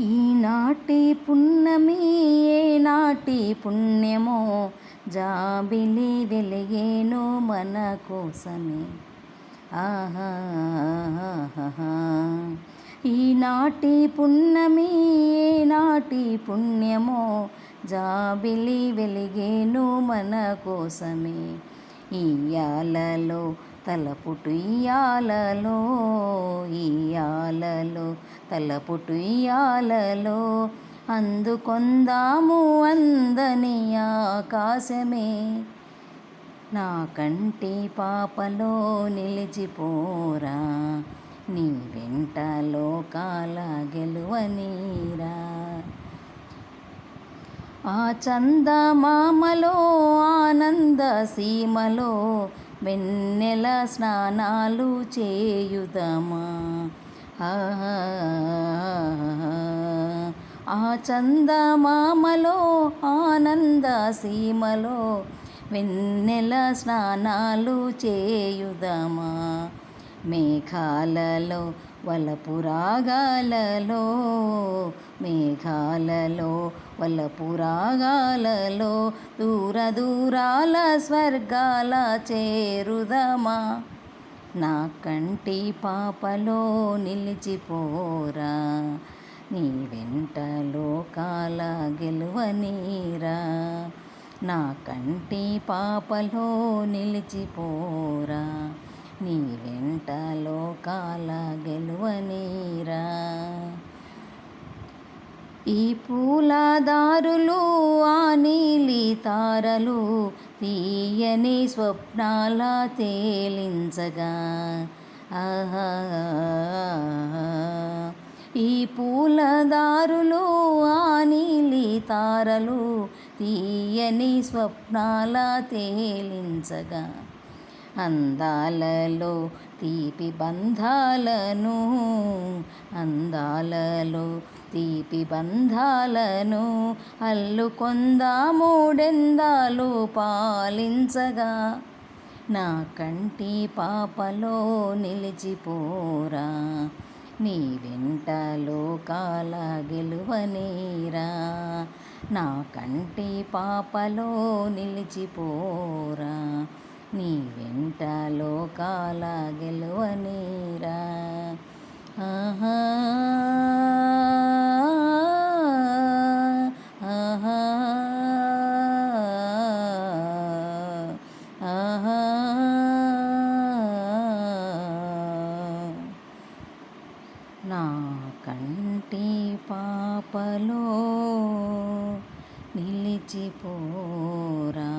ఈనాటి పున్నమి ఏనాటి పుణ్యమో జాబిలి వెలిగేను మన కోసమే. ఆహా ఈనాటి పున్నమి ఏనాటి పుణ్యమో జాబిలి వెలిగేను మన కోసమే. ఇయ్యాలలో తలపుటు ఇయ్యాలలో ఇయాలలో తలపుటు ఇయాలలో అందుకొందాము అందని ఆకాశమే నా కంటి పాపలో నిలిచిపోరా నీ వెంట లోకాల గెలువనీరా ఆ చందమామలో ఆనంద సీమలో వెన్నెల స్నానాలు చేయుదమా ఆహా. ఆ చందమామలో ఆనంద సీమలో వెన్నెల స్నానాలు చేయుదమా మేఘాలలో వలపురాగాలలో మేఘాలలో వలపురాగాలలో దూర దూరాల స్వర్గాల చేరుదమా? నా కంటి పాపలో నిలిచిపోరా నీ వెంట లోకాల గెలువనీరా నా కంటి పాపలో నిలిచిపోరా నీ వెంట లోకాల గెలువనీరా. ఈ పూలదారులు ఆ నీలి తారలు తీయని స్వప్నాల తేలించగా. ఆహా. ఈ పూలదారులు ఆ నీలి తారలు తీయని స్వప్నాల తేలించగా. అందాలలో తీపి బంధాలను అందాలలో తీపి బంధాలను అల్లుకొందామూడెందాలు పాలించగా. నా కంటి పాపలో నిలిచిపోరా నీ వెంట లోకాల గెలువనీరా. నా కంటి పాపలో నిలిచిపోరా నీ వెంట లోకాల గెలువనీరా ఆహా ఆహా ఆహా. నా కంటి పాపలో నిలిచిపోరా.